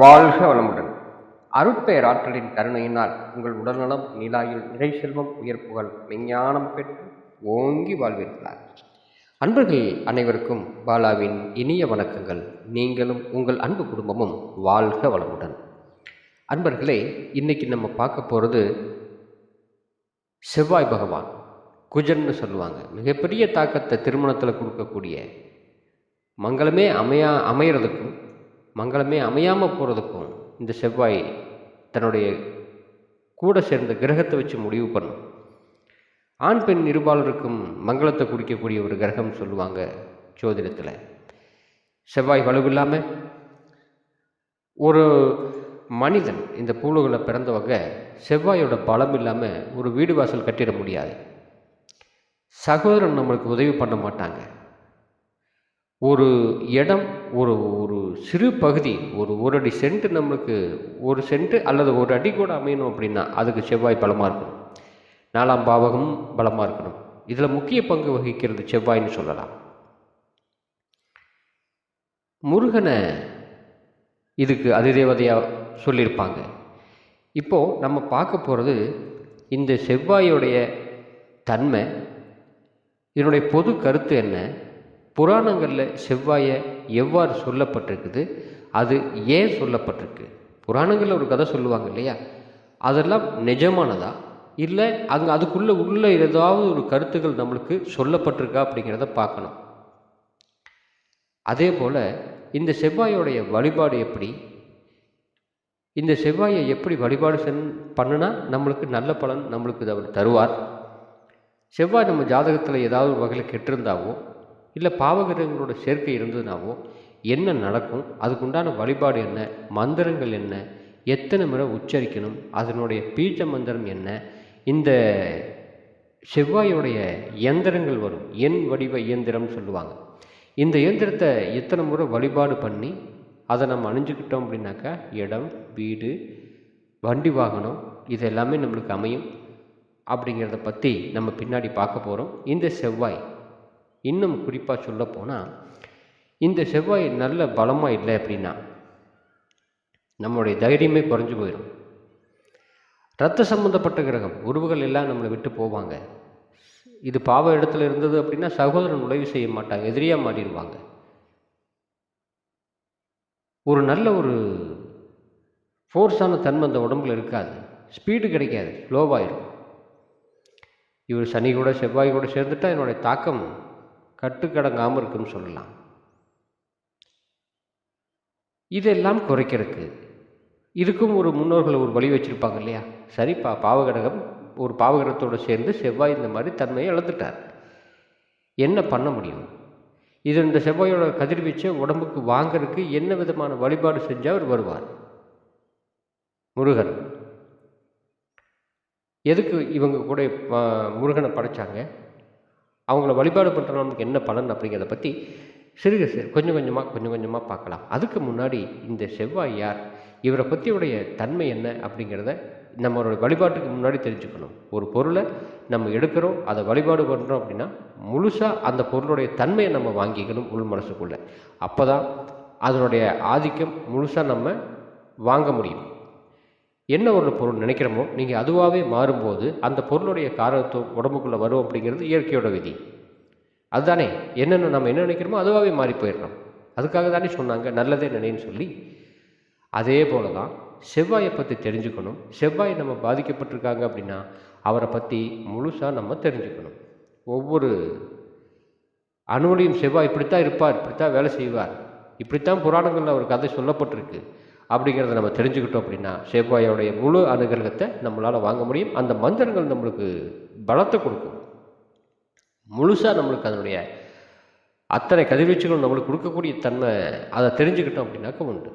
வாழ்க வளமுடன். அருட்பெயராற்றலின் கருணையினால் உங்கள் உடல்நலம் நிலாயில் நிறை செல்வம் உயர் புகழ் விஞ்ஞானம் பெற்று ஓங்கி வாழ்வீர்களார் அன்பர்கள் அனைவருக்கும் பாலாவின் இனிய வணக்கங்கள். நீங்களும் உங்கள் அன்பு குடும்பமும் வாழ்க வளமுடன். அன்பர்களே இன்னைக்கு நம்ம பார்க்க போகிறது செவ்வாய் பகவான் குஜன்னு சொல்லுவாங்க. மிகப்பெரிய தாக்கத்தை திருமணத்தில் கொடுக்கக்கூடிய மங்களமே அமையா அமையிறதுக்கும் மங்களமே அமையாமல் போகிறதுக்கும் இந்த செவ்வாய் தன்னுடைய கூட சேர்ந்த கிரகத்தை வச்சு முடிவு பண்ணும். ஆண் பெண் இருபாலருக்கும் மங்களத்தை குடிக்கக்கூடிய ஒரு கிரகம் சொல்லுவாங்க ஜோதிடத்தில். செவ்வாய் வலுவில்லாமல் ஒரு மனிதன் இந்த பூலோகில் பிறந்தவங்க செவ்வாயோட பலம் இல்லாமல் ஒரு வீடு வாசல் கட்டிட முடியாது. சகோதரன் நம்மளுக்கு உதவி பண்ண மாட்டாங்க. ஒரு இடம் ஒரு ஒரு சிறு பகுதி ஒரு ஒரு அடி சென்ட் நம்மளுக்கு ஒரு சென்ட் அல்லது ஒரு அடி கூட அமையணும் அப்படின்னா அதுக்கு செவ்வாய் பலமாக இருக்கணும். நாலாம் பாவகம் பலமாக இருக்கணும். இதில் முக்கிய பங்கு வகிக்கிறது செவ்வாய்ன்னு சொல்லலாம். முருகனை இதுக்கு அதிதேவதையாக சொல்லியிருப்பாங்க. இப்போது நம்ம பார்க்க போகிறது இந்த செவ்வாயோடைய தன்மை இதனுடைய பொது கருத்து என்ன புராணங்களில் செவ்வாயை எவ்வாறு சொல்லப்பட்டிருக்குது? அது ஏன் சொல்லப்பட்டிருக்கு? புராணங்களில் ஒரு கதை சொல்லுவாங்க இல்லையா? அதெல்லாம் நிஜமானதா? இல்லை அங்கே அதுக்குள்ளே உள்ள ஏதாவது ஒரு கருத்துக்கள் நம்மளுக்கு சொல்லப்பட்டிருக்கா அப்படிங்கிறத பார்க்கணும். அதே போல் இந்த செவ்வாயோடைய வழிபாடு எப்படி? இந்த செவ்வாயை எப்படி வழிபாடு சென் பண்ணுனா நம்மளுக்கு நல்ல பலன் நம்மளுக்கு அவர் தருவார். செவ்வாய் நம்ம ஜாதகத்தில் ஏதாவது ஒரு வகையில் கெட்டிருந்தாவோ இல்லை பாவகிரகங்களோட சேர்க்கை இருந்ததுனாவோ என்ன நடக்கும்? அதுக்குண்டான வழிபாடு என்ன? மந்திரங்கள் என்ன? எத்தனை முறை உச்சரிக்கணும்? அதனுடைய பீஜ மந்திரம் என்ன? இந்த செவ்வாயோடைய இயந்திரங்கள் வரும். எண் வடிவ இயந்திரம்னு சொல்லுவாங்க. இந்த இயந்திரத்தை எத்தனை முறை வழிபாடு பண்ணி அதை நம்ம அணிஞ்சுக்கிட்டோம் அப்படின்னாக்கா இடம் வீடு வண்டி வாகனம் இது எல்லாமே நம்மளுக்கு அமையும். அப்படிங்கிறத பற்றி நம்ம பின்னாடி பார்க்க போகிறோம் இந்த செவ்வாய் இன்னும் குறிப்பாக சொல்ல போனால் இந்த செவ்வாய் நல்ல பலமாக இல்லை அப்படின்னா நம்மளுடைய தைரியமே குறைஞ்சு போயிடும். ரத்த சம்பந்தப்பட்ட கிரகம் உறவுகள் எல்லாம் நம்மளை விட்டு போவாங்க. இது பாவ இடத்துல இருந்தது அப்படின்னா சகோதரன் உதவி செய்ய மாட்டாங்க எதிரியாக மாறிடுவாங்க. ஒரு நல்ல ஒரு ஃபோர்ஸான தன்மை அந்த உடம்புல இருக்காது. ஸ்பீடு கிடைக்காது ஸ்லோவாயிடும் இவர் சனி கூட செவ்வாய் கூட சேர்ந்துட்டால் என்னுடைய தாக்கம் கட்டுக்கடங்காமல் இருக்குன்னு சொல்லலாம். இதெல்லாம் குறைக்கிறதுக்கு இதுக்கும் ஒரு முன்னோர்கள் ஒரு வழி வச்சுருப்பாங்க இல்லையா? சரி பா பாவகடகம் ஒரு பாவகடத்தோடு சேர்ந்து செவ்வாய் இந்த மாதிரி தன்மையை இழந்துட்டார். என்ன பண்ண முடியும்? இது இந்த செவ்வாயோட கதிர்வீச்சை உடம்புக்கு வாங்கிறதுக்கு என்ன விதமான வழிபாடு செஞ்சால் அவர் வருவார்? முருகன். எதுக்கு இவங்க கூட முருகனை படைச்சாங்க? அவங்கள வழிபாடு பண்ணுற நமக்கு என்ன பலன் அப்படிங்கிறத பற்றி சிறுக சிறு கொஞ்சம் கொஞ்சமாக கொஞ்சம் கொஞ்சமாக பார்க்கலாம். அதுக்கு முன்னாடி இந்த செவ்வாய் யார் இவரை பற்றியுடைய தன்மை என்ன அப்படிங்கிறத நம்மளோட வழிபாட்டுக்கு முன்னாடி தெரிஞ்சுக்கணும். ஒரு பொருளை நம்ம எடுக்கிறோம் அதை வழிபாடு பண்ணுறோம் அப்படின்னா முழுசாக அந்த பொருளுடைய தன்மையை நம்ம வாங்கிக்கணும் உள் மனசுக்குள்ளே. அப்போ தான் அதனுடைய ஆதிக்கம் முழுசாக நம்ம வாங்க முடியும். என்ன ஒரு பொருள் நினைக்கிறோமோ நீங்கள் அதுவாகவே மாறும்போது அந்த பொருளுடைய காரணத்துவம் உடம்புக்குள்ளே வரும் அப்படிங்கிறது இயற்கையோட விதி. அதுதானே என்னென்ன நம்ம என்ன நினைக்கிறோமோ அதுவாகவே மாறி போயிடணும். அதுக்காக தானே சொன்னாங்க நல்லதே நினைன்னு சொல்லி. அதே போல தான் செவ்வாயை பற்றி தெரிஞ்சுக்கணும். செவ்வாய் நம்ம பாதிக்கப்பட்டிருக்காங்க அப்படின்னா அவரை பற்றி முழுசாக நம்ம தெரிஞ்சுக்கணும். ஒவ்வொரு அணுவலையும் செவ்வாய் இப்படித்தான் இருப்பார் இப்படித்தான் வேலை செய்வார். இப்படித்தான் புராணங்களில் ஒரு கதை சொல்லப்பட்டிருக்கு. அப்படிங்கிறத நம்ம தெரிஞ்சுக்கிட்டோம் அப்படின்னா செவ்வாயோடைய முழு அனுகிரகத்தை நம்மளால் வாங்க முடியும். அந்த மந்திரங்கள் நம்மளுக்கு பலத்தை கொடுக்கும். முழுசாக நம்மளுக்கு அதனுடைய அத்தனை கதிர்வீச்சுகள் நம்மளுக்கு கொடுக்கக்கூடிய தன்மை அதை தெரிஞ்சுக்கிட்டோம் அப்படின்னாக்க உண்டு.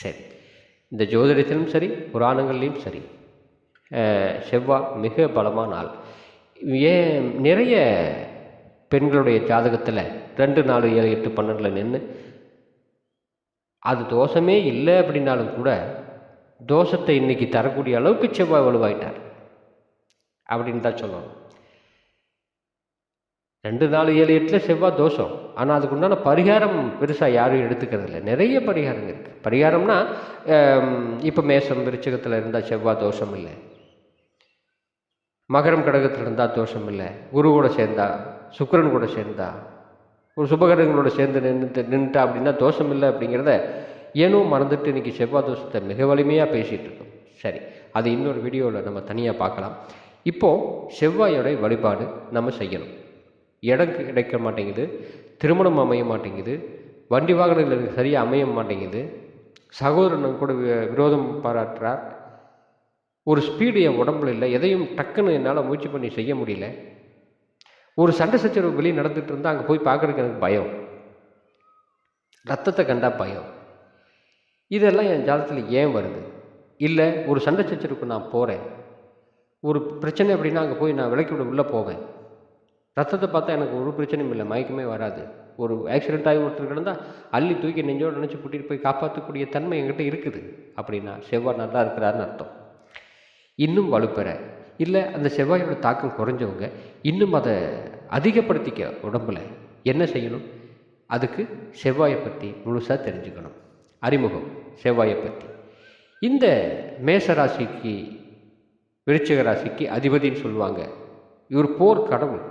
சரி. இந்த ஜோதிடத்திலும் சரி புராணங்கள்லேயும் சரி. செவ்வாய் மிக பலமான நாள். ஏன் நிறைய பெண்களுடைய ஜாதகத்தில் ரெண்டு நாலு ஏழு எட்டு பன்னெண்டில் நின்று அது தோஷமே இல்லை அப்படின்னாலும் கூட தோஷத்தை இன்னைக்கு தரக்கூடிய அளவுக்கு செவ்வாய் வலுவாயிட்டார். அப்படின்னு தான் சொல்லணும். ரெண்டு நாலு ஏழு எட்டில் செவ்வாய் தோஷம். ஆனால் அதுக்கு உண்டான பரிகாரம் பெருசாக யாரும் எடுத்துக்கிறது இல்லை நிறைய பரிகாரம் இருக்குது பரிகாரம்னா இப்போ மேசம் விருச்சகத்தில் இருந்தால் செவ்வாய் தோஷம் இல்லை. மகரம் கடகத்தில் இருந்தால் தோஷம் இல்லை. குரு கூட சேர்ந்தா சுக்கரன் கூட சேர்ந்தா ஒரு சுபகரங்களோட சேர்ந்து நின்று நின்றுட்டா அப்படின்னா தோஷம் இல்லை அப்படிங்கிறத ஏனோ மறந்துட்டு இன்றைக்கி செவ்வாய் தோஷத்தை மிக வலிமையாக பேசிகிட்டு இருக்கோம். சரி அது இன்னொரு வீடியோவில் நம்ம தனியாக பார்க்கலாம். இப்போது செவ்வாயோட வழிபாடு நம்ம செய்யணும். இடம் கிடைக்க மாட்டேங்குது திருமணம் அமைய மாட்டேங்குது வண்டி வாகனங்கள் சரியாக அமைய மாட்டேங்குது சகோதரன் கூட வி- விரோதம் பாராட்டுறார். ஒரு ஸ்பீடு என் உடம்புல இல்லை எதையும் டக்குன்னு என்னால் முயற்சி பண்ணி செய்ய முடியல. ஒரு சண்டை சச்சரவு வெளியே நடந்துட்டு இருந்தால் அங்கே போய் பார்க்குறதுக்கு எனக்கு பயம். ரத்தத்தை கண்டா பயம். இதெல்லாம் என் ஜாதத்தில் ஏன் வருது? இல்லை ஒரு சண்டை சச்சரவுக்கு நான் போகிறேன் ஒரு பிரச்சனை அப்படின்னா அங்கே போய் நான் விளக்கி விட உள்ளே போவேன். ரத்தத்தை பார்த்தா எனக்கு ஒரு பிரச்சனையும் இல்லை மயக்கமே வராது. ஒரு ஆக்சிடென்ட் ஆகி ஒருத்தர் கிடந்தால் அள்ளி தூக்கி நெஞ்சோடு நினச்சி கூட்டிகிட்டு போய் காப்பாற்றக்கூடிய தன்மை என்கிட்ட இருக்குது. அப்படின்னா செவ்வாய் நல்லா இருக்கிறாருன்னு அர்த்தம். இன்னும் வலுப்பெற. இல்லை அந்த செவ்வாயோட தாக்கம் குறைஞ்சவங்க இன்னும் அதை அதிகப்படுத்திக்க உடம்பில் என்ன செய்யணும்? அதுக்கு செவ்வாயை பற்றி முழுசாக தெரிஞ்சுக்கணும். அறிமுகம் செவ்வாயை பற்றி இந்த மேச ராசிக்கு விருச்சிக ராசிக்கு அதிபதின்னு சொல்லுவாங்க. இவர் போர் கடவுள்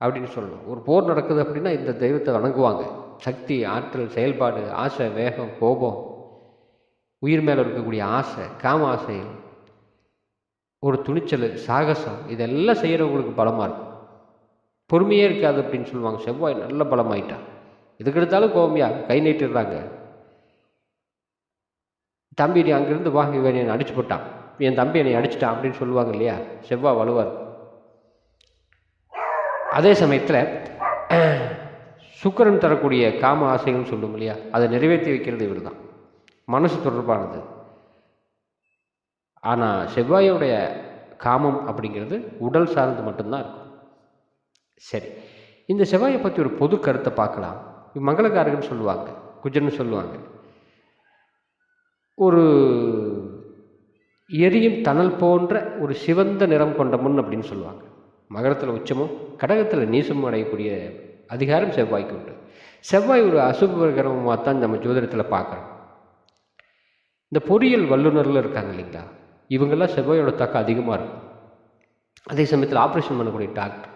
அப்படின்னு சொல்லணும். ஒரு போர் நடக்குது அப்படின்னா இந்த தெய்வத்தை வணங்குவாங்க. சக்தி ஆற்றல் செயல்பாடு ஆசை வேகம் கோபம் உயிர் மேலே இருக்கக்கூடிய ஆசை காம ஆசை ஒரு துணிச்சல் சாகசம் இதெல்லாம் செய்கிறவங்களுக்கு பலமாக இருக்கும். பொறுமையே இருக்காது அப்படின்னு சொல்லுவாங்க. செவ்வாய் நல்ல பலமாயிட்டான் எதுக்கு எடுத்தாலும் கோமியா கை நீட்டிடுறாங்க. தம்பி நீ அங்கேருந்து வா இவன் என்னை அடிச்சு போட்டான். என் தம்பி என்னை அடிச்சிட்டான் அப்படின்னு சொல்லுவாங்க இல்லையா? செவ்வாய் வலுவார் அதே சமயத்தில் சுக்கிரன் தரக்கூடிய காம ஆசைகள்னு சொல்லுவோம் இல்லையா? அதை நிறைவேற்றி வைக்கிறது இவர் தான் மனசு தொடர்பானது. ஆனால் செவ்வாயோடைய காமம் அப்படிங்கிறது உடல் சார்ந்து மட்டும்தான் இருக்கும். சரி இந்த செவ்வாயை பற்றி ஒரு பொது கருத்தை பார்க்கலாம். இது சொல்லுவாங்க குஜன்னு சொல்லுவாங்க. ஒரு எரியும் தணல் போன்ற ஒரு சிவந்த நிறம் கொண்ட முன் அப்படின்னு சொல்லுவாங்க. மகரத்தில் உச்சமும் கடகத்தில் நீசமும் அடையக்கூடிய அதிகாரம் செவ்வாய்க்கு உண்டு. செவ்வாய் ஒரு அசுப கிரகமாக தான் நம்ம ஜோதிடத்தில் பார்க்குறோம். இந்த பொறியியல் வல்லுநர்கள் இருக்காங்க இல்லைங்களா? இவங்கெல்லாம் செவ்வாயோட தாக்கம் அதிகமாக இருக்கும் அதே சமயத்தில் ஆப்ரேஷன் பண்ணக்கூடிய டாக்டர்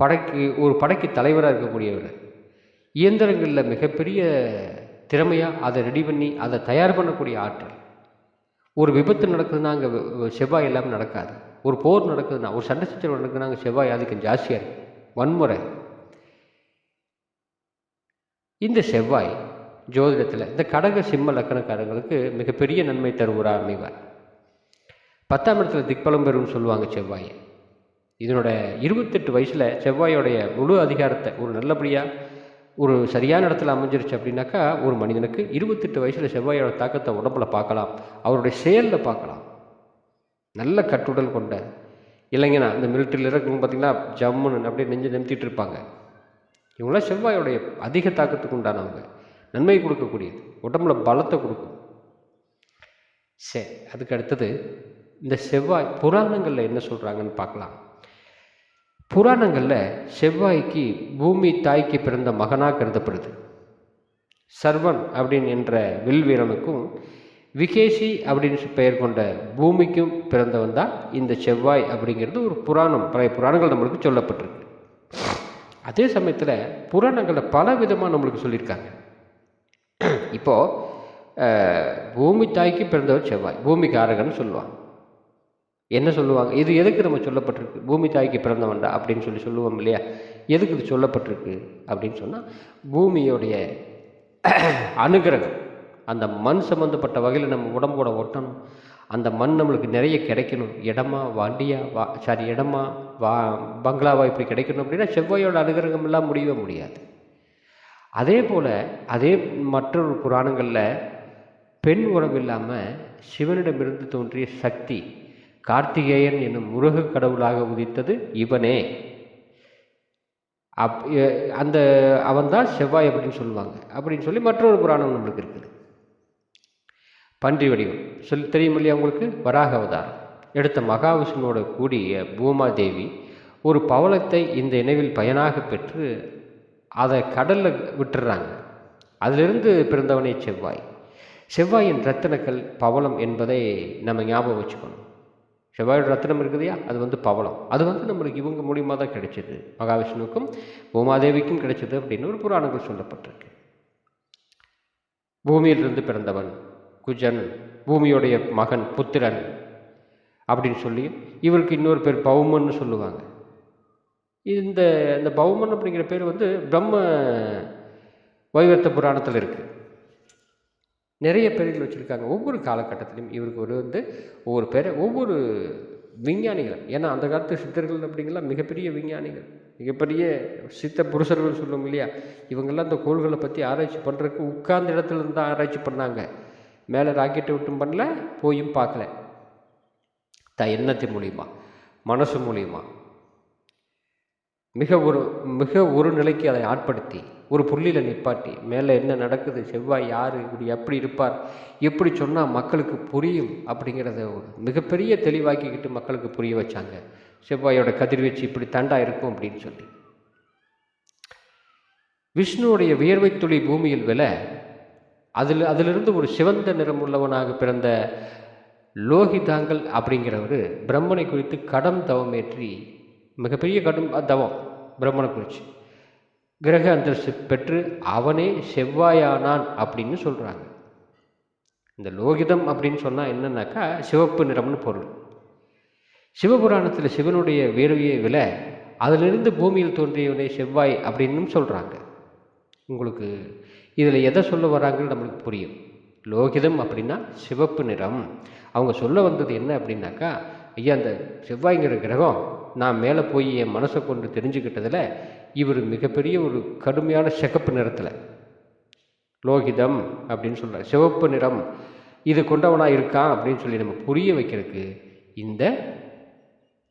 படைக்கு ஒரு படைக்கு தலைவராக இருக்கக்கூடியவர். இயந்திரங்களில் மிகப்பெரிய திறமையாக அதை ரெடி பண்ணி அதை தயார் பண்ணக்கூடிய ஆற்றல். ஒரு விபத்து நடக்குதுன்னா அங்கே செவ்வாய் இல்லாமல் நடக்காது. ஒரு போர் நடக்குதுன்னா ஒரு சண்டை சச்சரவு நடக்குதுன்னா அங்கே செவ்வாய் அதுக்கு ஜாஸ்தியாக இருக்கும் வன்முறை. இந்த செவ்வாய் ஜோதிடத்தில். இந்த கடக சிம்ம லக்கணக்காரங்களுக்கு மிகப்பெரிய நன்மை தருவராக அமைவார். பத்தாம் இடத்துல திக்பலம் பெறும்னு சொல்லுவாங்க செவ்வாயை. இதனோட இருபத்தெட்டு வயசில் செவ்வாயோடைய முழு அதிகாரத்தை ஒரு நல்லபடியாக ஒரு சரியான இடத்துல அமைஞ்சிருச்சு அப்படின்னாக்கா ஒரு மனிதனுக்கு இருபத்தெட்டு வயசில் செவ்வாயோட தாக்கத்தை உடம்பில் பார்க்கலாம். அவருடைய செயலில் பார்க்கலாம். நல்ல கட்டுடல் கொண்ட இல்லைங்கண்ணா இந்த மிலிட்டரியில் இருக்கவங்க பார்த்தீங்கன்னா ஜம்முன்னு அப்படியே நெஞ்சு நிமித்திட்டு இருப்பாங்க. இவங்களாம் செவ்வாயோடைய அதிக தாக்கத்துக்கு உண்டானவங்க. நன்மை கொடுக்கக்கூடியது. உடம்புல பலத்தை கொடுக்கும். சரி அதுக்கு அடுத்தது இந்த செவ்வாய் புராணங்களில் என்ன சொல்கிறாங்கன்னு பார்க்கலாம். புராணங்களில் செவ்வாய்க்கு பூமி தாய்க்கு பிறந்த மகனாக கருதப்படுது. சர்வன் அப்படின்னு என்ற வில்வீரனுக்கும் விகேஷி விகேசி அப்படின்னு பெயர் கொண்ட பூமிக்கும் பிறந்தவன் தான் இந்த செவ்வாய் அப்படிங்கிறது ஒரு புராணம். பழைய புராணங்கள் நம்மளுக்கு சொல்லப்பட்டிருக்கு. அதே சமயத்தில் புராணங்களில் பல விதமாக நம்மளுக்கு சொல்லியிருக்காங்க. இப்போது பூமி தாய்க்கு பிறந்தவர் செவ்வாய். பூமிக்காரகன்னு சொல்லுவாங்க. என்ன சொல்லுவாங்க? இது எதுக்கு நம்ம சொல்லப்பட்டிருக்கு? பூமி தாய்க்கு பிறந்தவன்டா அப்படின்னு சொல்லி சொல்லுவோம் இல்லையா? எதுக்கு இது சொல்லப்பட்டிருக்கு அப்படின்னு சொன்னால் பூமியோடைய அனுகிரகம் அந்த மண் சம்மந்தப்பட்ட வகையில் நம்ம உடம்போட ஒட்டணும். அந்த மண் நம்மளுக்கு நிறைய கிடைக்கணும். இடமா வண்டியா வா சாரி இடமா வா பங்களாவா இப்படி கிடைக்கணும் அப்படின்னா செவ்வாயோட அனுகிரகம் எல்லாம் முடியவே முடியாது. அதே போல் அதே மற்றொரு புராணங்களில் பெண் உறவு இல்லாமல் சிவனிடமிருந்து தோன்றிய சக்தி கார்த்திகேயன் என்னும் முருக கடவுளாக உதித்தது இவனே. அப் அந்த அவன்தான் செவ்வாய் அப்படின்னு சொல்லுவாங்க. அப்படின்னு சொல்லி மற்றொரு புராணம் நம்மளுக்கு இருக்குது. பன்றி வடிவம். சொல்லி தெரியும் இல்லையா உங்களுக்கு? வராக அவதாரம் எடுத்த மகாவிஷ்ணுவோட கூடிய பூமாதேவி ஒரு பவளத்தை இந்த இணைவில் பயனாக பெற்று அதை கடலில் விட்டுறாங்க. அதிலிருந்து பிறந்தவனே செவ்வாய். செவ்வாயின் ரத்தினக்கல் பவளம் என்பதை நம்ம ஞாபகம் வச்சுக்கணும். செவ்வாயோட ரத்னம் இருக்குதுயா அது வந்து பவளம். அது வந்து நம்மளுக்கு இவங்க மூலியமாக தான் கிடைச்சிது. மகாவிஷ்ணுவுக்கும் பூமாதேவிக்கும் கிடைச்சது அப்படின்னு ஒரு புராணங்கள் சொல்லப்பட்டிருக்கு. பூமியிலிருந்து பிறந்தவன் குஜன் பூமியுடைய மகன் புத்திரன் அப்படின்னு சொல்லி இவருக்கு இன்னொரு பேர் பௌமன்னு சொல்லுவாங்க. இந்த இந்த பௌமன் அப்படிங்கிற பேர் வந்து பிரம்ம வைவர்த்த புராணத்தில் இருக்குது நிறைய பேர்கள் வச்சுருக்காங்க. ஒவ்வொரு காலகட்டத்திலையும் இவருக்கு ஒரு வந்து ஒவ்வொரு பேரை ஒவ்வொரு விஞ்ஞானிகள் ஏன்னா அந்த காலத்து சித்தர்கள் அப்படிங்கலாம் மிகப்பெரிய விஞ்ஞானிகள் மிகப்பெரிய சித்த புருஷர்கள் சொல்லுவோம் இல்லையா? இவங்கெல்லாம் இந்த கோள்களை பற்றி ஆராய்ச்சி பண்ணுறதுக்கு உட்கார்ந்த இடத்துல இருந்து தான் ஆராய்ச்சி பண்ணாங்க. மேலே ராக்கெட்டை விட்டும் பண்ணல போயும் பார்க்கல. த எண்ணத்தின் மூலியமாக மனசு மூலியமாக மிக ஒரு மிக ஒரு நிலைக்கு அதை ஆட்படுத்தி ஒரு புள்ளியில் நிப்பாட்டி மேலே என்ன நடக்குது செவ்வாய் யார் இப்படி எப்படி இருப்பார் எப்படி சொன்னால் மக்களுக்கு புரியும் அப்படிங்கிறத ஒரு மிகப்பெரிய தெளிவாக்கிக்கிட்டு மக்களுக்கு புரிய வச்சாங்க. செவ்வாயோட கதிர்வீச்சு இப்படி தண்டா இருக்கும் அப்படின்னு சொல்லி. விஷ்ணுவுடைய வியர்வை துளி பூமியில் வில அதில் அதிலிருந்து ஒரு சிவந்த நிறம் உள்ளவனாக பிறந்த லோகிதாங்கல் அப்படிங்கிறவர் பிரம்மனை குறித்து கடம் தவமேற்றி மிகப்பெரிய கடும் தவம் பிரம்மனை குறித்து கிரக அந்தஸ்து பெற்று அவனே செவ்வாயானான் அப்படின்னு சொல்கிறாங்க இந்த லோகிதம் அப்படின்னு சொன்னால் என்னன்னாக்கா சிவப்பு நிறம்னு பொருள். சிவபுராணத்தில் சிவனுடைய வேர்வையை வில அதிலிருந்து பூமியில் தோன்றியவனே செவ்வாய் அப்படின்னும் சொல்கிறாங்க உங்களுக்கு இதில் எதை சொல்ல வராங்கன்னு நம்மளுக்கு புரியும். லோகிதம் அப்படின்னா சிவப்பு நிறம். அவங்க சொல்ல வந்தது என்ன அப்படின்னாக்கா ஐயா அந்த செவ்வாய்ங்கிற கிரகம் நான் மேலே போய் என் மனசை கொண்டு தெரிஞ்சுக்கிட்டதில் இவர் மிகப்பெரிய ஒரு கடுமையான சிகப்பு நிறத்தில். லோகிதம் அப்படின்னு சொல்கிறார் சிவப்பு நிறம். இது கொண்டவனாக இருக்கான் அப்படின்னு சொல்லி நம்ம புரிய வைக்கிறதுக்கு இந்த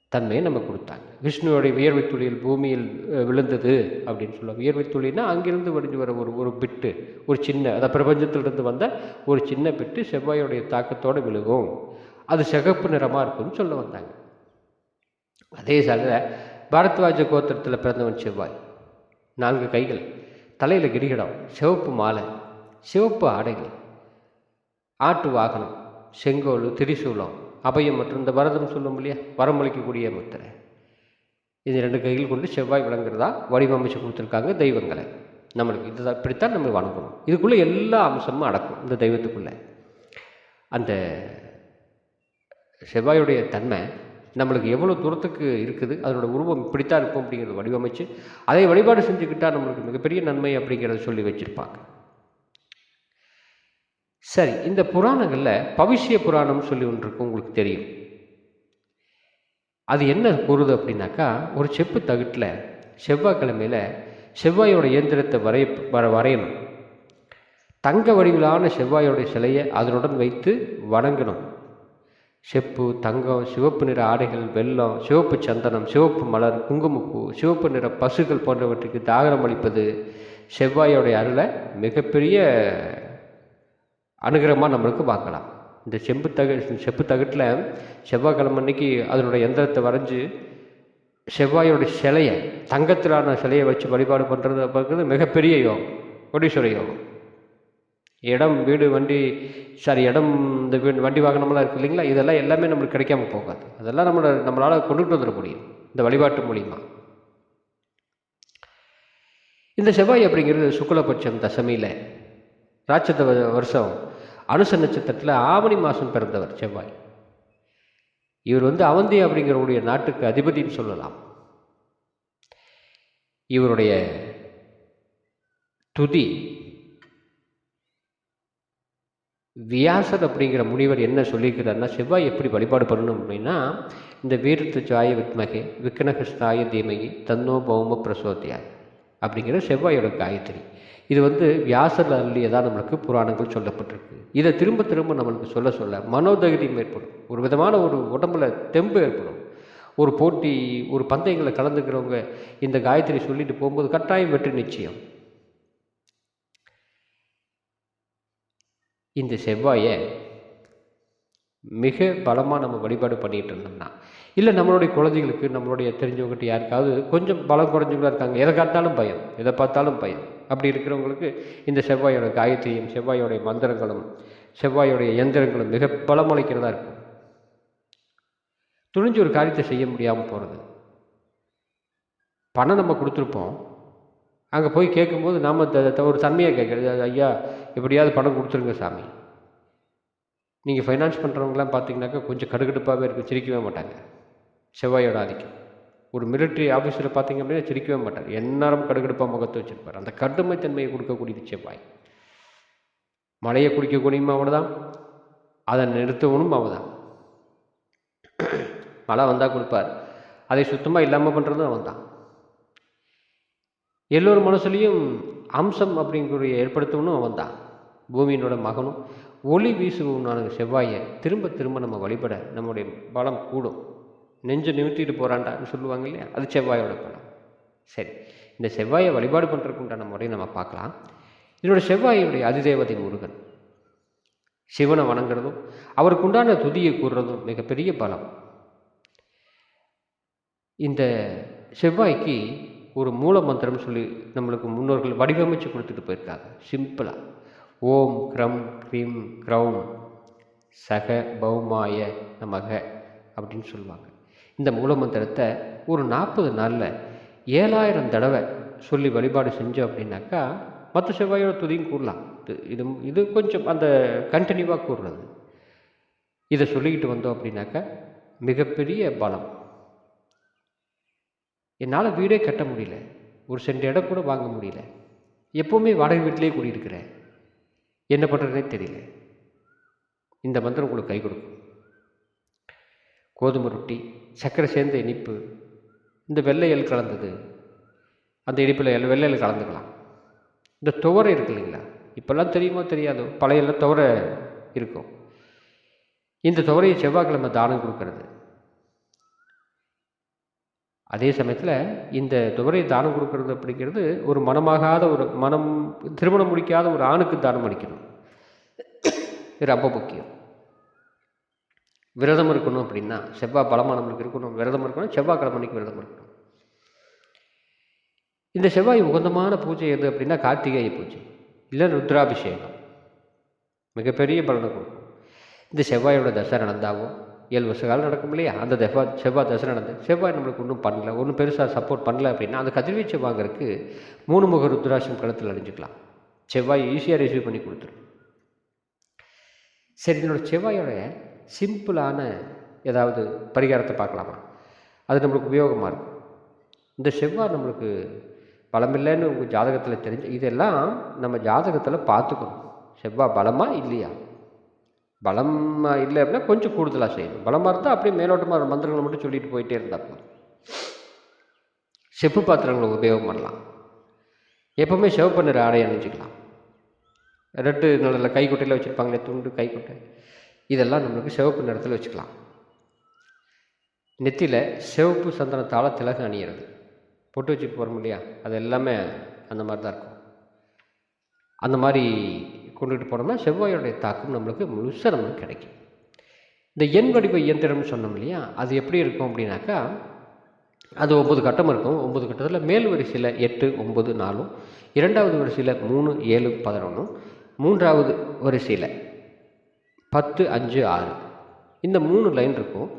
தன்மையை நம்ம கொடுத்தாங்க. விஷ்ணுவோடைய வியர்வை துளியில் பூமியில் விழுந்தது அப்படின்னு சொல்லுவாங்க வியர்வை துளினா அங்கிருந்து வடிஞ்சு வர ஒரு ஒரு பிட்டு ஒரு சின்ன அதாவது பிரபஞ்சத்திலிருந்து வந்த ஒரு சின்ன பிட்டு செவ்வாயோடைய தாக்கத்தோடு விழுகும். அது சிகப்பு நிறமாக இருக்கும்னு சொல்ல வந்தாங்க. அதே சால பாரத்வாஜ கோத்திரத்தில் பிறந்தவன் செவ்வாய். நான்கு கைகள். தலையில் கிரிகிடம் சிவப்பு மாலை சிவப்பு ஆடைகள் ஆட்டு வாகனம் செங்கோல் திரிசூலம் அபயம் மற்றும் இந்த வரதம் சொல்லும் இல்லையா? வரமளிக்கக்கூடிய முத்திரை. இது ரெண்டு கைகள் கொண்டு செவ்வாய் விளங்குறதா வடிவமைச்சு கொடுத்துருக்காங்க தெய்வங்களை. நம்மளுக்கு இதுதான் இப்படித்தான் நம்ம வணங்கணும். இதுக்குள்ளே எல்லா அம்சமும் அடக்கும் இந்த தெய்வத்துக்குள்ளே. அந்த செவ்வாயுடைய தன்மை நம்மளுக்கு எவ்வளோ தூரத்துக்கு இருக்குது அதனோட உருவம் இப்படித்தான் இருக்கும் அப்படிங்கிறத வடிவமைச்சு அதை வழிபாடு செஞ்சுக்கிட்டால் நம்மளுக்கு மிகப்பெரிய நன்மை அப்படிங்கிறத சொல்லி வச்சுருப்பாங்க. சரி இந்த புராணங்களில் பவிஷ்ய புராணம்னு சொல்லி ஒன்று இருக்கும் உங்களுக்கு தெரியும். அது என்ன கூறுது அப்படின்னாக்கா ஒரு செப்பு தகட்டில் செவ்வாய்க்கிழமையில் செவ்வாயோட இயந்திரத்தை வரைய வர வரையணும். தங்க வடிவிலான செவ்வாயோட சிலையை அதனுடன் வைத்து வணங்கணும். செப்பு தங்கம் சிவப்பு நிற ஆடைகள் வெள்ளம் சிவப்பு சந்தனம் சிவப்பு மலர் குங்குமப்பூ சிவப்பு நிற பசுக்கள் போன்றவற்றுக்கு தாகனம் அளிப்பது செவ்வாயோடைய அருளை மிகப்பெரிய அனுகிரகமாக நம்மளுக்கு பார்க்கலாம் இந்த செம்பு தக செப்பு தகட்டில் செவ்வாய்க்கிழமை அன்னைக்கு அதனுடைய எந்திரத்தை வரைஞ்சி செவ்வாயோட சிலையை தங்கத்திலான சிலையை வச்சு வழிபாடு பண்ணுறது பார்க்குறது மிகப்பெரிய யோகம் கோடீஸ்வர யோகம். இடம் வீடு வண்டி சாரி இடம் இந்த வீடு வண்டி வாகனமெல்லாம் இருக்குது இல்லைங்களா? இதெல்லாம் எல்லாமே நம்மளுக்கு கிடைக்காம போகாது. அதெல்லாம் நம்மளை நம்மளால் கொண்டுட்டு வந்துட முடியும். இந்த வழிபாட்டு மூலிமா இந்த செவ்வாய் அப்படிங்கிறது சுக்லபட்சம் தசமியில் ராட்சத வ- வருஷம் அனுச நட்சத்திரத்தில் ஆவணி மாதம் பிறந்தவர் செவ்வாய். இவர் வந்து அவந்தி அப்படிங்கிறவருடைய நாட்டுக்கு அதிபதின்னு சொல்லலாம். இவருடைய துதி வியாசர் அப்படிங்கிற முனிவர் என்ன சொல்லியிருக்கிறாருன்னா செவ்வாய் எப்படி வழிபாடு பண்ணணும் அப்படின்னா இந்த வீரத்து சாய வித்மகே விக்னகஸ்தாய தீமகி தன்னோ பௌம பிரசோதியார் அப்படிங்கிற செவ்வாயோட காயத்ரி. இது வந்து வியாசர் அருளியதாக நம்மளுக்கு புராணங்கள் சொல்லப்பட்டிருக்கு. இதை திரும்ப திரும்ப நம்மளுக்கு சொல்ல சொல்ல மனோதகதியும் ஏற்படும். ஒரு விதமான ஒரு உடம்புல தெம்பு ஏற்படும். ஒரு போட்டி ஒரு பந்தயங்களை கலந்துக்கிறவங்க இந்த காயத்ரி சொல்லிட்டு போகும்போது கட்டாயம் வெற்றி நிச்சயம். இந்த செவ்வாயை மிக பலமாக நம்ம வழிபாடு பண்ணிகிட்டு இருந்தோம்னா இல்லை நம்மளுடைய குழந்தைகளுக்கு நம்மளுடைய தெரிஞ்சவங்ககிட்ட யாருக்காவது கொஞ்சம் பலம் குறைஞ்சவங்களா இருக்காங்க. எதை காத்தாலும் பயம் எதை பார்த்தாலும் பயம். அப்படி இருக்கிறவங்களுக்கு இந்த செவ்வாயோட காயத்ரியும் செவ்வாயோடைய மந்திரங்களும் செவ்வாயோடைய இயந்திரங்களும் மிக பலமளிக்கிறதா இருக்கும். துணிஞ்சு ஒரு காரியத்தை செய்ய முடியாமல் போகிறது பணம் நம்ம கொடுத்துருப்போம். அங்கே போய் கேட்கும்போது நாம் ஒரு தன்மையாக கேட்குறது ஐயா எப்படியாவது பணம் கொடுத்துருங்க சாமி. நீங்கள் ஃபைனான்ஸ் பண்ணுறவங்களாம் பார்த்தீங்கன்னாக்கா கொஞ்சம் கடுகடுப்பாகவே இருக்கும் சிரிக்கவே மாட்டாங்க. செவ்வாயோட ஆதிக்கம். ஒரு மிலிட்ரி ஆஃபீஸில் பார்த்தீங்க அப்படின்னா சிரிக்கவே மாட்டார். எந்நேரம் கடுகடுப்பாக முகத்தை வச்சுருப்பார். அந்த கடுமைத்தன்மையை கொடுக்கக்கூடியது செவ்வாய். மழையை குடிக்கக்கூடியவும் அவன் தான் அதை நிறுத்தவனும் அவன் தான் மழை வந்தால் கொடுப்பார். அதை சுத்தமாக இல்லாமல் பண்ணுறதும் அவன் தான் எல்லோரும் மனசுலேயும் அம்சம் அப்படிங்கிற ஏற்படுத்தவனும் அவன் தான் பூமியினோட மகனும். ஒளி வீசுவனான செவ்வாயை திரும்ப திரும்ப நம்ம வழிபட நம்முடைய பலம் கூடும். நெஞ்சு நிமித்திட்டு போகிறான்டான்னு சொல்லுவாங்க இல்லையா? அது செவ்வாயோட பலம். சரி இந்த செவ்வாயை வழிபாடு பண்ணுறதுக்கு உண்டான முறையை நம்ம பார்க்கலாம். இதனோட செவ்வாயுடைய அதிதேவதை முருகன். சிவனை வணங்குறதும் அவருக்கு உண்டான துதியை கூறுறதும் மிகப்பெரிய பலம். இந்த செவ்வாய்க்கு ஒரு மூல மந்திரம் சொல்லி நம்மளுக்கு முன்னோர்கள் வடிவமைச்சு கொடுத்துட்டு போயிருக்காங்க. சிம்பிளாக ஓம் க்ரம் க்ரீம் க்ரௌம் சக பௌமாய நமக அப்படின்னு சொல்லுவாங்க. இந்த மூல மந்திரத்தை ஒரு நாற்பது நாளில் ஏழாயிரம் தடவை சொல்லி வழிபாடு செஞ்சோம் அப்படின்னாக்கா மற்ற செவ்வாயோட துதியும் கூறலாம். இது இது இது கொஞ்சம் அந்த கண்டினியூவாக கூடுறது இதை சொல்லிக்கிட்டு வந்தோம் அப்படின்னாக்கா மிகப்பெரிய பலம். என்னால் வீடே கட்ட முடியல. ஒரு சென்ட் இடம் கூட வாங்க முடியல. எப்போவுமே வாடகை வீட்டிலே கூடியிருக்கிறேன். என்ன பண்ணுறதுனே தெரியல. இந்த மந்திரம் உங்களுக்கு கை கொடுக்கும். கோதுமை ரொட்டி சர்க்கரை சேர்ந்த இனிப்பு இந்த வெள்ளையல் கலந்தது. அந்த இனிப்பில் எல் வெள்ளையல் கலந்துக்கலாம். இந்த துவரை இருக்கு இல்லைங்களா? இப்போல்லாம் தெரியுமோ தெரியாதோ பழையெல்லாம் துவரை இருக்கும். இந்த துவரையை செவ்வாய்க்கிழமை தானம் கொடுக்கறது. அதே சமயத்தில் இந்த துவரை தானம் கொடுக்கறது அப்படிங்கிறது ஒரு மனமாகாத ஒரு மனம் திருமணம் முடிக்காத ஒரு ஆணுக்கு தானம் அளிக்கணும். இது ரொம்ப முக்கியம். விரதம் இருக்கணும் அப்படின்னா செவ்வாய் பலமாக நம்மளுக்கு இருக்கணும் விரதம் இருக்கணும் செவ்வாய்க்கிழமை அன்னைக்கு விரதம் இருக்கணும். இந்த செவ்வாய் உகந்தமான பூஜை எது அப்படின்னா கார்த்திகேய பூஜை இல்லை ருத்ராபிஷேகம். மிகப்பெரிய பலனை கொடுக்கும். இந்த செவ்வாயோட தசை நடந்தாவோ ஏழு வருஷ காலம் நடக்கும் இல்லையா? அந்த தெஃபா செவ்வாய் தசை நடந்து செவ்வாய் நம்மளுக்கு ஒன்றும் பண்ணல ஒன்றும் பெருசாக சப்போர்ட் பண்ணல அப்படின்னா அந்த கதிர்வீச்சு வாங்குறதுக்கு மூணு முக ருத்ராட்சம் கணத்தில் அணிஞ்சிக்கலாம். செவ்வாய் ஈஸியாக ரிசீவ் பண்ணி கொடுத்துரும். சரி என்னோட செவ்வாயோட சிம்பிளான ஏதாவது பரிகாரத்தை பார்க்கலாமா? அது நம்மளுக்கு உபயோகமாக இருக்கும். இந்த செவ்வாய் நம்மளுக்கு பலமில்லைன்னு உங்கள் ஜாதகத்தில் தெரிஞ்சு இதெல்லாம் நம்ம ஜாதகத்தில் பார்த்துக்கணும். செவ்வாய் பலமாக இல்லையா? பலமாக இல்லை அப்படின்னா கொஞ்சம் கூடுதலாக செய்யணும். பலமாக இருந்தால் அப்படியே மேலோட்டமாக மந்திரங்களை மட்டும் சொல்லிட்டு போயிட்டே இருந்தால் செப்பு பாத்திரங்களை உபயோகம் பண்ணலாம். எப்போவுமே சிவப்பு நிற ஆடை அணிஞ்சிக்கலாம். ரெட்டு நல்ல கைக்குட்டையில் வச்சுருப்பாங்களே துண்டு கைக்குட்டை இதெல்லாம் நம்மளுக்கு சிவப்பு நிறத்தில் வச்சுக்கலாம். நெத்தியில் சிவப்பு சந்தனத்தால் திலகம் அணியிறது. பொட்டு வச்சு போகிறோம் இல்லையா? அது எல்லாமே அந்த மாதிரி தான் இருக்கும். அந்த மாதிரி கொண்டுகிட்டு போனோம்னா செவ்வாயோடைய தாக்கம் நம்மளுக்கு முழுசாக நம்மளுக்கு கிடைக்கும். இந்த எண் வடிவ இயந்திரம்னு சொன்னோம் இல்லையா? அது எப்படி இருக்கும் அப்படின்னாக்கா அது ஒம்பது கட்டம் இருக்கும். ஒம்பது கட்டத்தில் மேல் வரிசையில் எட்டு ஒம்பது நாலும் இரண்டாவது வரிசையில் மூணு ஏழு பதினொன்றும் மூன்றாவது வரிசையில் பத்து அஞ்சு ஆறு. இந்த மூணு லைன் இருக்கும்.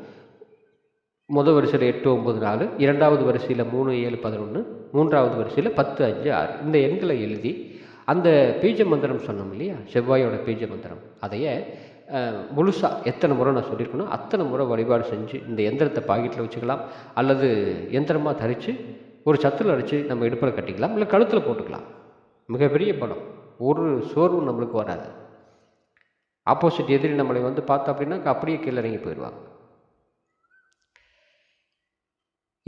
முதல் வரிசையில் எட்டு ஒம்பது நாலு இரண்டாவது வரிசையில் மூணு ஏழு பதினொன்று மூன்றாவது வரிசையில் பத்து அஞ்சு ஆறு. இந்த எண்களை எழுதி அந்த பீஜ மந்திரம் சொன்னோம் இல்லையா? செவ்வாயோட பீஜ மந்திரம். அதையே முழுசாக எத்தனை முறை நான் சொல்லியிருக்கணும் அத்தனை முறை வழிபாடு செஞ்சு இந்த எந்திரத்தை பாக்கெட்டில் வச்சுக்கலாம். அல்லது எந்திரமாக தரித்து ஒரு சத்தில் அடித்து நம்ம இடுப்பில் கட்டிக்கலாம். இல்லை கழுத்தில் போட்டுக்கலாம். மிகப்பெரிய பலம் ஒரு சோர்வும் நம்மளுக்கு வராது. ஆப்போசிட் எதிரி நம்மளை வந்து பார்த்தா அப்படின்னா அப்படியே கீழே இறங்கி போயிடுவாங்க.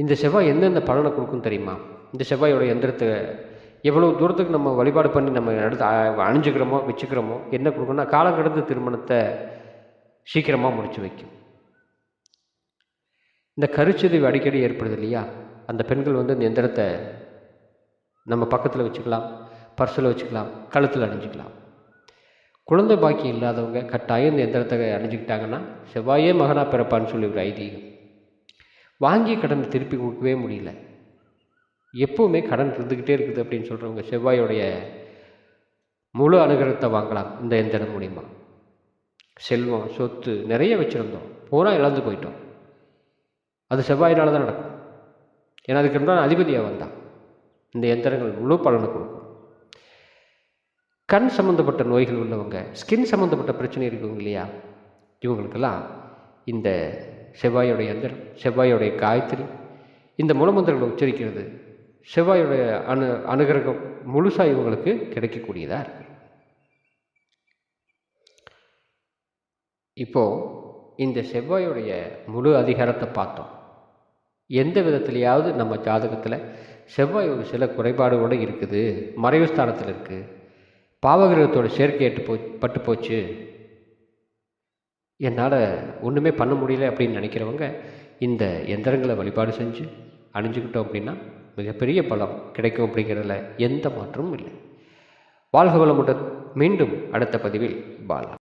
இந்த செவ்வாய் எந்தெந்த பலனை கொடுக்கும் தெரியுமா? இந்த செவ்வாயோட எந்திரத்தை எவ்வளோ தூரத்துக்கு நம்ம வழிபாடு பண்ணி நம்ம எடுத்து அணிஞ்சுக்கிறோமோ வச்சுக்கிறோமோ என்ன கொடுக்கணும்னா காலம் கடந்த திருமணத்தை சீக்கிரமாக முடிச்சு வைக்கும். இந்த கருச்சிதைவு அடிக்கடி ஏற்படுது இல்லையா? அந்த பெண்கள் வந்து இந்த எந்திரத்தை நம்ம பக்கத்தில் வச்சுக்கலாம் பர்சில் வச்சுக்கலாம் கழுத்தில் அணிஞ்சிக்கலாம். குழந்தை பாக்கியம் இல்லாதவங்க கட்டாயம் இந்த எந்திரத்தை அணிஞ்சிக்கிட்டாங்கன்னா செவ்வாயே மகனாக பிறப்பான்னு சொல்லி ஒரு ஐதீகம். வாங்கிய கடனை திருப்பி கொடுக்கவே முடியல. எப்போவுமே கடன் இருந்துக்கிட்டே இருக்குது அப்படின்னு சொல்கிறவங்க செவ்வாயோடைய முழு அனுகிரகத்தை வாங்கலாம் இந்த எந்திரம் மூலிமா செல்வம் சொத்து நிறைய வச்சுருந்தோம். பூரா இழந்து போயிட்டோம். அது செவ்வாயினால் தான் நடக்கும். ஏன்னா அதுக்கு இருந்தால் அதிபதியாக வந்தான் இந்த எந்திரங்கள் முழு பலனை கொடுக்கும். கண் சம்மந்தப்பட்ட நோய்கள் உள்ளவங்க ஸ்கின் சம்மந்தப்பட்ட பிரச்சனை இருக்குங்க இல்லையா? இவங்களுக்கெல்லாம் இந்த செவ்வாயோடைய எந்திரம் செவ்வாயோடைய காயத்ரி இந்த மூலமந்திரங்களை உச்சரிக்கிறது செவ்வாயுடைய அணு அனுகிரகம் முழுசாக இவங்களுக்கு கிடைக்கக்கூடியதாக இருக்குது இப்போது இந்த செவ்வாயோடைய முழு அதிகாரத்தை பார்த்தோம். எந்த விதத்துலையாவது நம்ம ஜாதகத்தில் செவ்வாய் ஒரு சில குறைபாடுகளோடு இருக்குது மறைவு ஸ்தானத்தில் இருக்குது பாவகிரகத்தோட சேர்க்கை எட்டு போ பட்டு போச்சு என்னால் ஒன்றுமே பண்ண முடியல அப்படின்னு நினைக்கிறவங்க இந்த எந்திரங்களை வழிபாடு செஞ்சு அணிஞ்சுக்கிட்டோம் அப்படின்னா மிகப்பெரிய பலம் கிடைக்கும் அப்படிங்கிறதுல எந்த மாற்றமும் இல்லை. வாழ்க வளமுடன் மீண்டும் அடுத்த பதிவில் பாலா